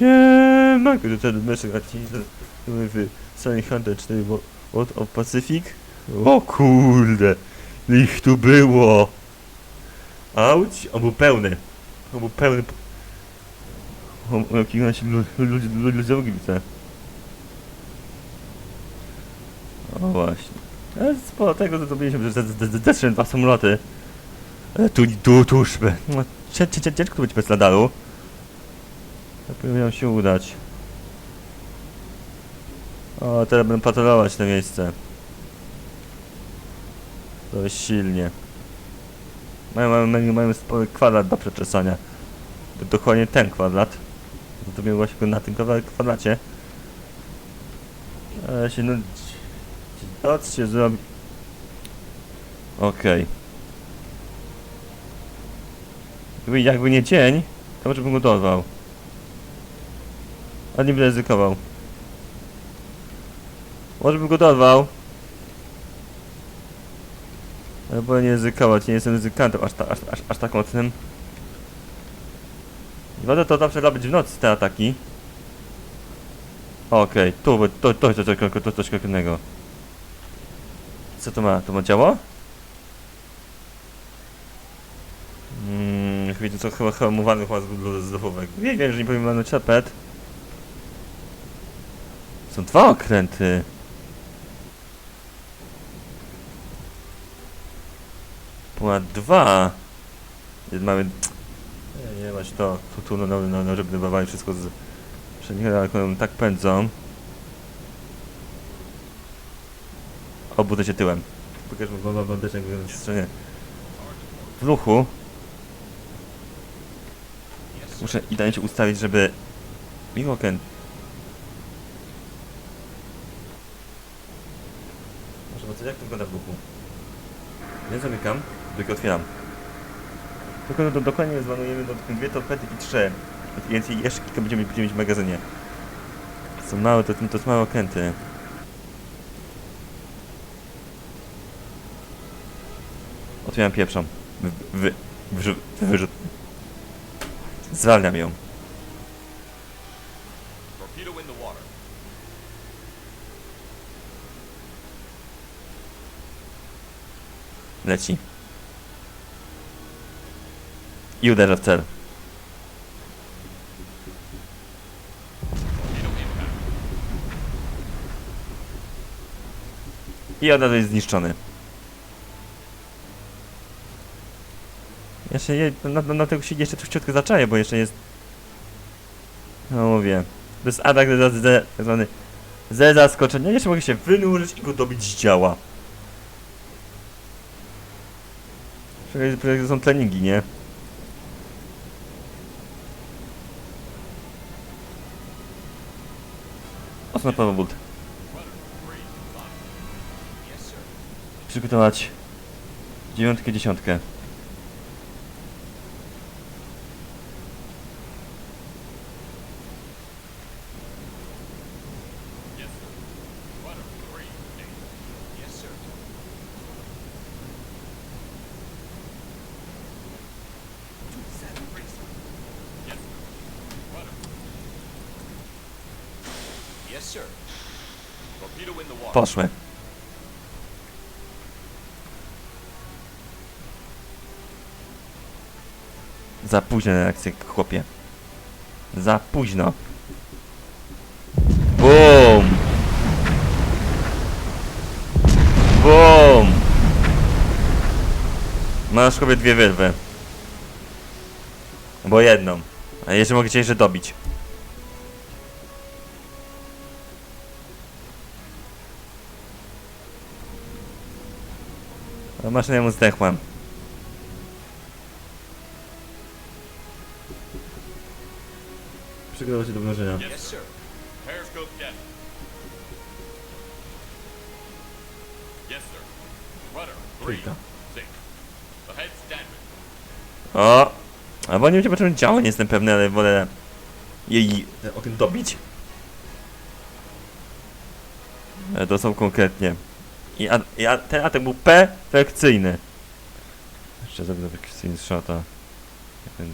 Siemanko, to ten meczek w Sunny Hunter 4 World of Pacific. O kurde, ich tu było. Auć, on był pełny. On był pełny. On miał kilkanaście lu- ludzi, ludzi, ludzi widzę. O właśnie. Ale sporo tego to zrobiliśmy, że zeszły dwa samoloty. Ale tu, tu, tuż. No, ciężko to być bez radaru. To powinno się udać. O, teraz będę patrolować to miejsce. Dość silnie. Mają, mają, mają spory kwadrat do przeczesania. Dokładnie ten kwadrat. To to właśnie go na tym kwa- kwadracie. Ale się no... Noc się zrobi... Okej. Jakby, jakby nie dzień, to może bym go dorwał. A nie będę ryzykował. Może bym go dorwał. Ale wolę nie ryzykować, nie jestem ryzykantem aż, ta, aż, aż, aż tak mocnym. Woda to zawsze robić w nocy te ataki. Okej, tu, to, to, to, to, to, to coś konkretnego. Co to ma? To ma działo? Mmm, wiecie co, chyba chyba z zdrowowego. Nie wiem, że nie powiem mamy czepet. Są dwa okręty. Ponad dwa. Jest Mamy... Nie, nie to. Tu, tu, no, no, no, no żeby dbawali wszystko z... One tak pędzą. Obudzę się tyłem. Wam wam też jakby na stronie. W ruchu. Muszę idealnie się ustawić, żeby... Miło zobaczyć jak to wygląda w ruchu. Nie zamykam, tylko otwieram. Tylko do, dokładnie zwanujemy do dwie torpedy i trzy. Więcej jeszcze kilka będziemy, będziemy mieć w magazynie. Są małe, to, to są małe okręty. Otwieram pierwszą. Wy, wy. Zwalniam ją. Torpedo. Leci. I uderza w cel. I od razu jest zniszczony. Jeszcze je, na, na, na tego się jeszcze ciutko zaczaję, bo jeszcze jest... No mówię. To jest atak tak zwany ze zaskoczenia. Jeszcze mogę się wynurzyć i go dobić z działa. To są treningi, nie? Paweł Yes, sir. Przygotować dziewiątkę, dziesiątkę. Yes, sir. Rudder three, eight. Yes, sir. Two seven three, sir. Yes, sir. Rudder. Yes, sir. Torpedo in the water. Poszły. Za późno na reakcję, chłopie. Za późno. BUM! BUM! Masz chłopie dwie wyrwy. Bo jedną. A jeszcze mogę cię jeszcze dobić. Maszyna mu zdechła. Przygotować się do mnożenia. Trójka. O! Albo nie wiem, czym działa, nie jestem pewny, ale wolę jej ten okno dobić. Ale to są konkretnie. I, a, i a, ten atak był perfekcyjny. Jeszcze zrobię perfekcyjny shota. Ten...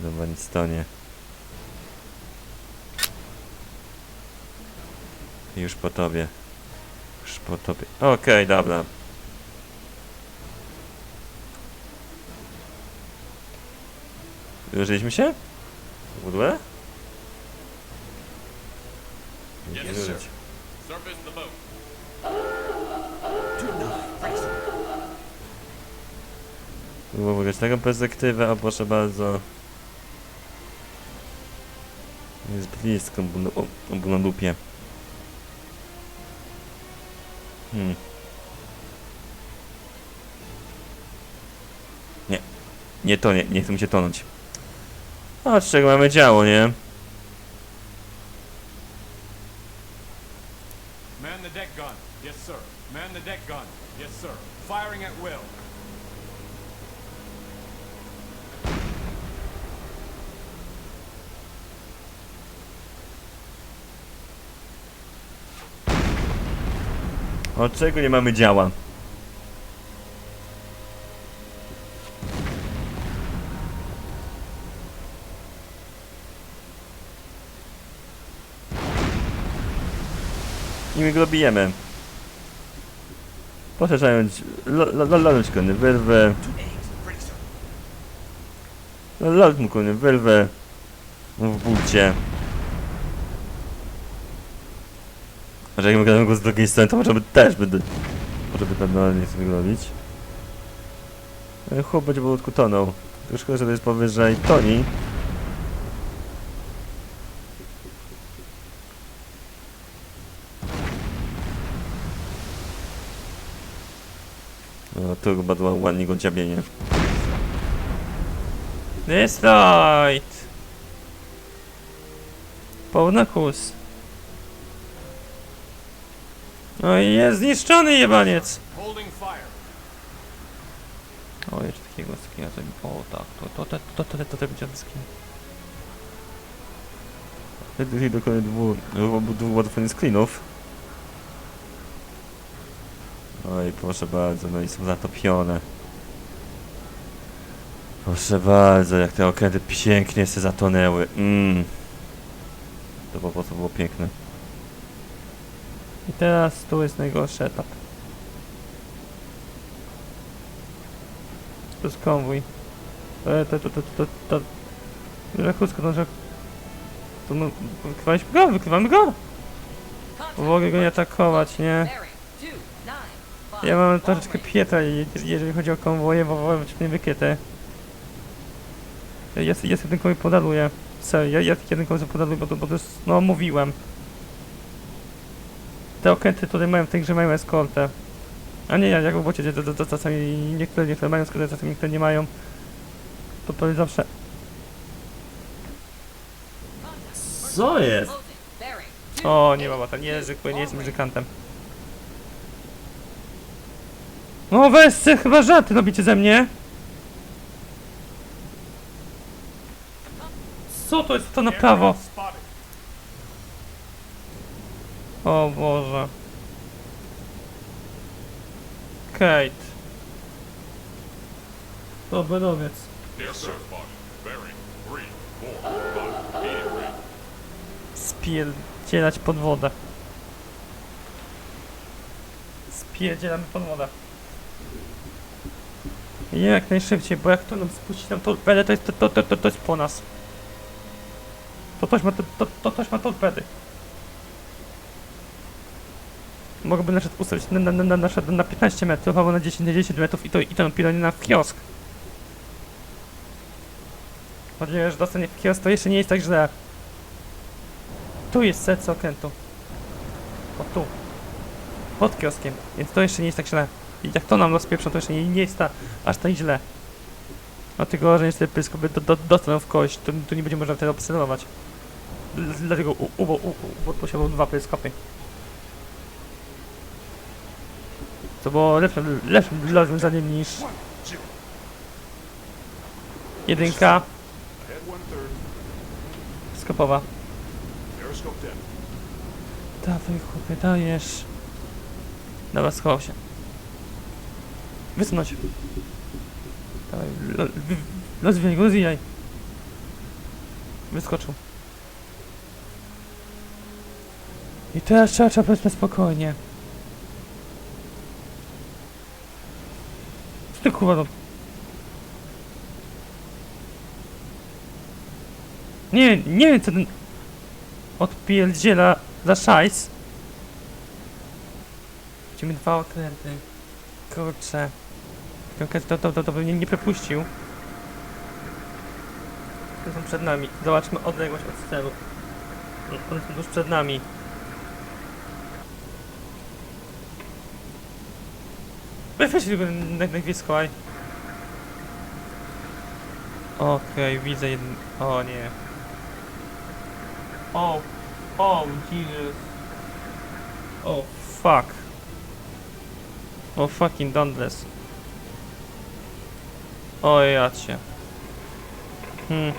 Dobra, nic stanie. Już po tobie. Już po tobie. Okej, okay, dobra. Wyżyliśmy się? W ogóle? Ogóle z tego perspektywę, a proszę bardzo. Jest blisko, był na, o, dupie. Hmm. Nie. Nie to nie, nie chcę mi się tonąć. A z czego mamy działo, nie? No czego nie mamy działa? I my go dobijemy. Poszerzając... Lolnąć kony, wyrwę... Lolnąć mu kony, wyrwę... No w bucie. Może jak mogę go z drugiej strony, to możemy też będę, może by tam dalej sobie robić. E, Chłop będzie powolutku tonął. Tylko szkoda, że to jest powyżej toni. No, to chyba było ładnie go dziabienie. Pełna kus. No i jest zniszczony jebaniec! O, jeszcze takiego skina zrobi. O, tak, to, to, to, to, to, to, to będzie skin. Wtedy dokonuje dwóch, dwóch ładowanych screenów. No Oj, proszę bardzo, no i są zatopione. Proszę bardzo, jak te okręty pięknie się zatonęły. Mm. To po prostu było piękne. I teraz tu jest najgorszy etap. To jest konwój. E, to, to, to, to, to. Rachutsko, to, że... To no, wykrywaliśmy go, wykrywamy go! Mogę go nie atakować, nie? Ja mam troszeczkę pieta, je- jeżeli chodzi o konwoje, bo wolę być nie wykryte. Ja jest jeden koło podaluję. Serio, ja, ja jeden koło podaluję, bo, to- bo to jest, no mówiłem. Te okręty tutaj mają w tej grze mają eskortę. A nie, ja jak w bocie, to, to, to czasami niektóre, niektóre mają eskortę, czasami niektóre nie mają. To powiem zawsze. Co jest? O, nie mama, to nie jest zwykły, nie jestem muzykantem. No weźcie, chyba żarty robicie ze mnie. Co to jest to na prawo? O Boże. Kate. Eight, ready. Spierdzielać pod wodę. Spierdzielamy pod wodę. I jak najszybciej, bo jak to nam spuści nam torpedę, to jest to, to, to, to, to jest po nas. To coś ma, to, to, to coś ma torpedy. Mogłoby na przykład ustawić na, na, na, na, na, na 15 metrów, albo na 10, na 10 metrów i to, i to dopiero nie na kiosk. Chociaż dostanie w kiosk, to jeszcze nie jest tak źle. Tu jest serce okrętu. O tu. Pod kioskiem. Więc to jeszcze nie jest tak źle. I jak to nam rozpieprzą, to jeszcze nie, nie jest ta, aż tak źle. Dlatego, że niestety pyskowy do, do, dostaną w kość, to, to nie będzie można wtedy obserwować. Dl- Dlatego u- u- u- u- dwa peryskopy. Co było lepszym, lepszym rozwiązaniem niż One, two. jedynka Head one third. skopowa. Periscope dead. Dawaj chłopie, dajesz. Dobra, schował się. Wysunąć. Dawaj, rozwijaj go, rozwijaj. Wyskoczył. I teraz trzeba, trzeba powiedzmy spokojnie. Ty kurwa? Nie, nie wiem co ten odpierdziela za szajs. Widzimy dwa okręty. Kurczę. To, to, to, to bym nie, nie przepuścił. To są przed nami. Zobaczmy odległość od celu. One są tuż przed nami. Weź tylko na, na chwilę schowaj. Okej, widzę jeden... O nie. O, o, Jesus. O, fuck. O, fucking Dauntless. O, ja cię. Hmm.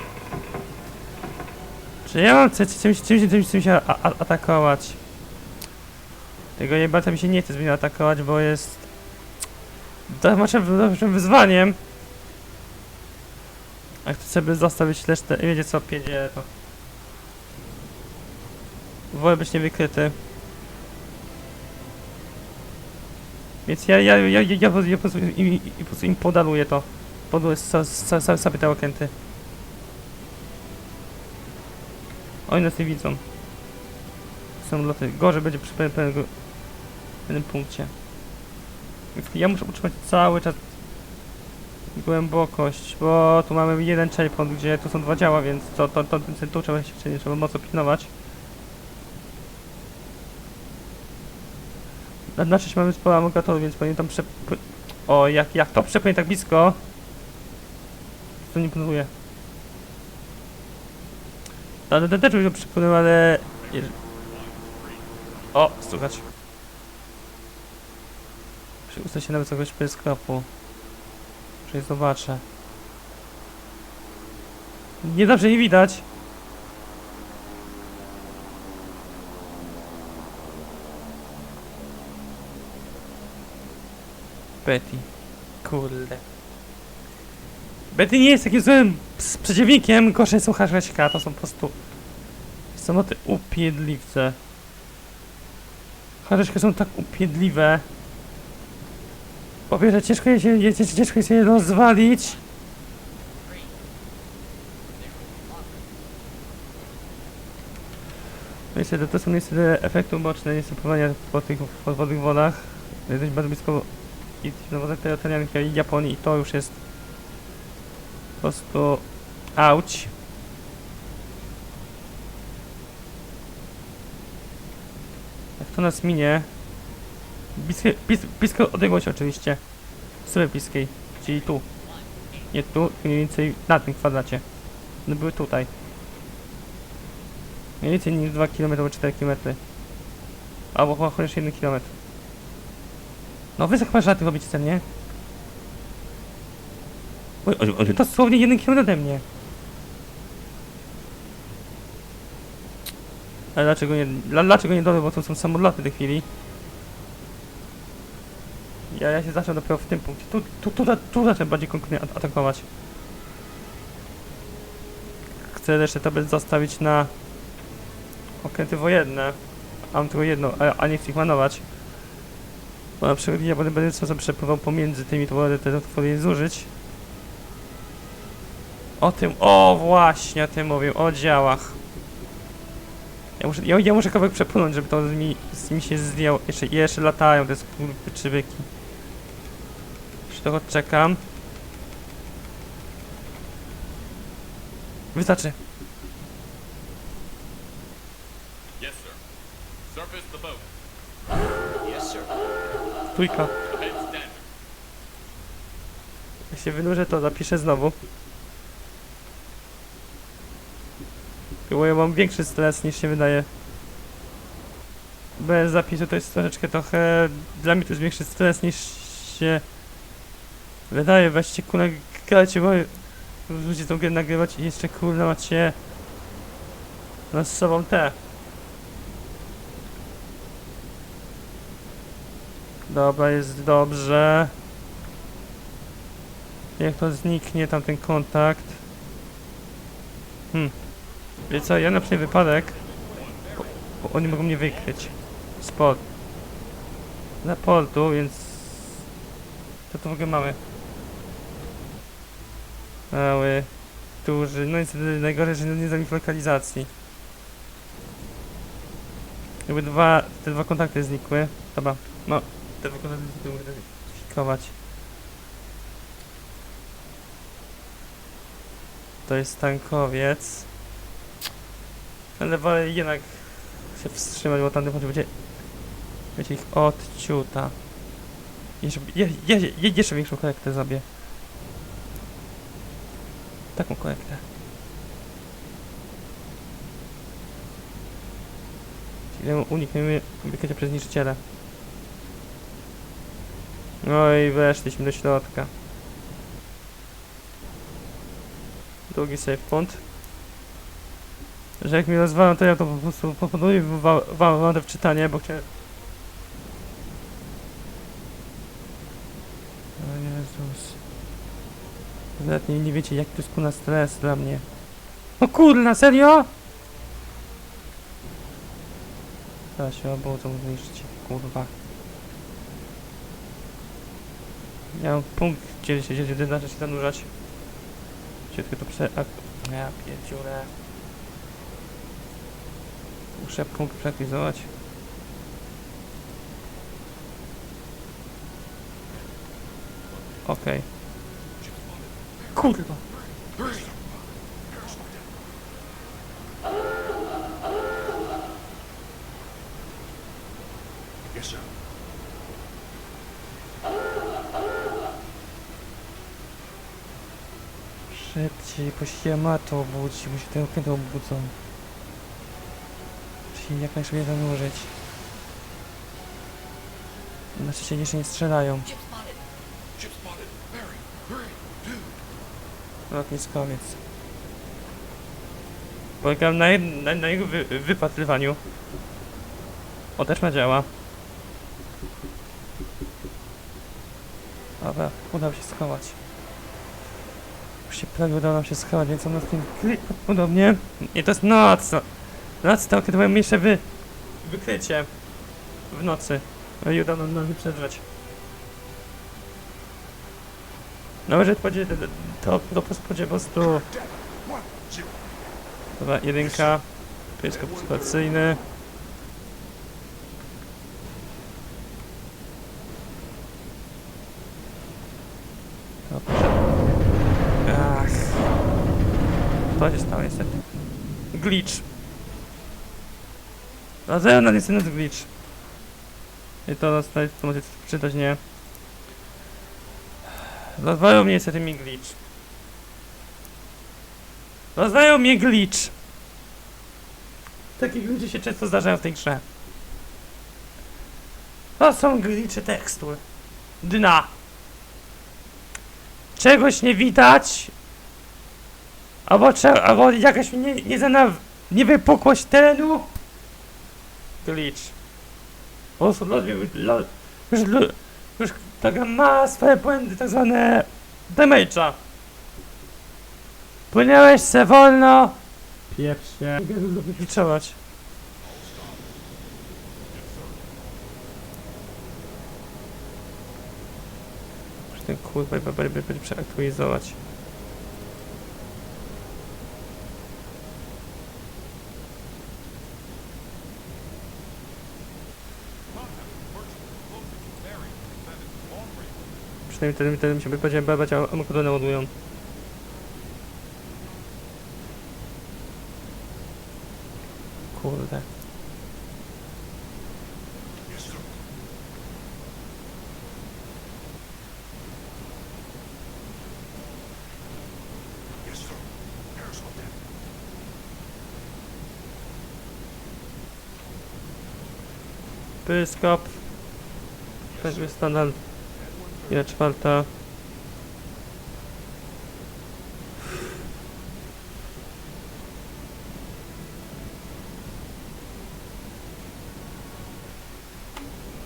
Czy ja mam czymś, czymś, czymś, czymś, czymś atakować? Tego bardzo mi się nie chce zmienić atakować, bo jest... Dobrym wyzwaniem. A chcę sobie zostawić resztę... Wiecie co, pierdzie to. Wolę być niewykryty. Więc ja, ja, ja, ja, ja, po- ja po prostu im, po to. Podaluję sobie te okręty. Oni nas nie widzą. Są loty. Gorzej będzie przy pe- pe- pewnym punkcie. Ja muszę utrzymać cały czas głębokość, bo tu mamy jeden checkpoint, gdzie tu są dwa działa, więc to, to, to, to tu trzeba się czyli trzeba mocno pilnować. Na na mamy sporo amogatorów, więc powinien tam przep... O, jak, jak to przepłynie tak blisko, to nie planuję. Ale te też już przepłynął, ale... O, słuchać. Przyusta się nawet kogoś peryskopu. Czyli zobaczę. Nie dobrze nie widać. Betty. Kurde. Betty nie jest takim złym przeciwnikiem, gorzej są Haszeczka, to są po prostu samoty upiedliwce. Haszeczki są tak upiedliwe. Po pierwsze, ciężko je się, je, ciężko jest je rozwalić. Niestety, to są niestety efekty uboczne niestety po tych podwodnych wodach. Jesteś bardzo blisko i na wodach terytorialnych jak Japonii i to już jest po prostu auć. Jak to nas minie? Bliskie, blis, blisko odległości oczywiście. Sobie bliskiej, czyli tu. Nie tu, mniej więcej na tym kwadracie. One były tutaj. Mniej więcej niż 2 km albo 4 km. Albo chyba chociaż 1 km. No wy chyba żarty robicie ten, nie? Oj, oj, oj, to dosłownie 1 km ode mnie. Ale dlaczego nie, dla- dlaczego nie dole, bo to są samoloty w tej chwili. Ja, ja się zacząłem dopiero w tym punkcie. Tu, tu, tu, tu zacznę bardziej konkretnie at- atakować. Chcę jeszcze to zostawić na okręty wojenne. A Mam tylko jedno, a, a nie chcę ich manować. Bo na przykład ja będę, będę sobie przepływał pomiędzy tymi, to będę te zużyć. O tym, o właśnie o tym mówię, o działach. Ja muszę, ja, ja muszę kawałek przepłynąć, żeby to mi, mi się zdjęło. Jeszcze, jeszcze latają te skurczybyki. Już tego czekam. Wystarczy. Yes, sir. Surface the boat. Yes, sir. Trójka. Jak się wynurzę, to zapiszę znowu. Bo ja mam większy stres niż się wydaje. Bez zapisu to jest troszeczkę trochę... Dla mnie to jest większy stres niż się wydaje. Weźcie kurna, grajcie, bo ludzie tą grę nagrywać i jeszcze kurna macie nad sobą te. Dobra, jest dobrze. Jak to zniknie tamten kontakt? Hmm. Wie co, ja na przynajmniej wypadek po, bo oni mogą mnie wykryć. Spod. Na portu, więc... To to w ogóle mamy. Mały, duży, no niestety najgorzej, że nie znam ich lokalizacji. Jakby dwa, te dwa kontakty znikły. Dobra, no, te dwa kontakty znikły, mogę zidentyfikować. To jest tankowiec. Ale wolę jednak się wstrzymać, bo tamten będzie, będzie ich odciuta. Jeszcze, je, je, je, jeszcze większą kolektę zrobię. Taką kolektę. Ile unikniemy wykrycia przez niszczyciela. No i weszliśmy do środka. Drugi save point. Że jak mi rozwalam, to ja to po prostu proponuję wa- wa- wam w czytanie, bo chciałem... O Jezus. Nawet nie, nie wiecie, jak to jest kurna stres dla mnie. O kurna, serio? Teraz się obudzą, zniszczyć, kurwa. Ja mam punkt, gdzie się, gdzie, gdzie zaczyna się zanurzać. Gdzie tylko to prze... A, ja pierdziurę. Muszę punkt przeaktywizować. Okej. Kurwa. Yes, sir. Szybciej, bo się Yamato obudzi, bo się te okręty obudzą. Muszę jak najszybciej zanurzyć. Na szczęście jeszcze nie strzelają. Lotniskowiec. Polegam na, na, na jego wy, wypatrywaniu. O, też ma działa. Dobra, udało się schować. Już się prawie udało nam się schować, więc on nas wykryje podobnie. Nie, to jest noc! no. Noc to kiedy mają mniejsze wy... wykrycie. W nocy. No i udało nam wyprzedzać. No może powiedzieć, to, to, to po prostu. Dobra, jedynka. Periskop sytuacyjny. Dobrze. Ach. To się stało niestety. Glitch. A zewnątrz jest glitch. I to nas tutaj to może przydać, nie? Rozwalał mnie niestety mi glitch. Rozdają mnie glitch. Takie ludzie się często zdarzają w tej grze. To są glitche tekstur. Dna. Czegoś nie widać. Albo, cze- albo jakaś nie, nieznana niewypukłość terenu. Glitch. Po prostu los, los, już, już taka ma swoje błędy, tak zwane damage'a. Płynęłeś se wolno. Pieprz się. Wykliczować. Muszę ten kurwa będzie przeaktualizować. Przynajmniej wtedy, wtedy mi się będzie babać, a makodony ładują. Kurde. Pyskop. Będzie standard. Ile czwarta.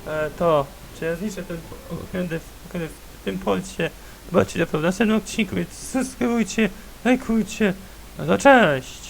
E, to, czy ja zniszczę ten okręty w, okręty w tym polcie? Zobaczcie to w następnym odcinku, więc subskrybujcie, lajkujcie. No to cześć!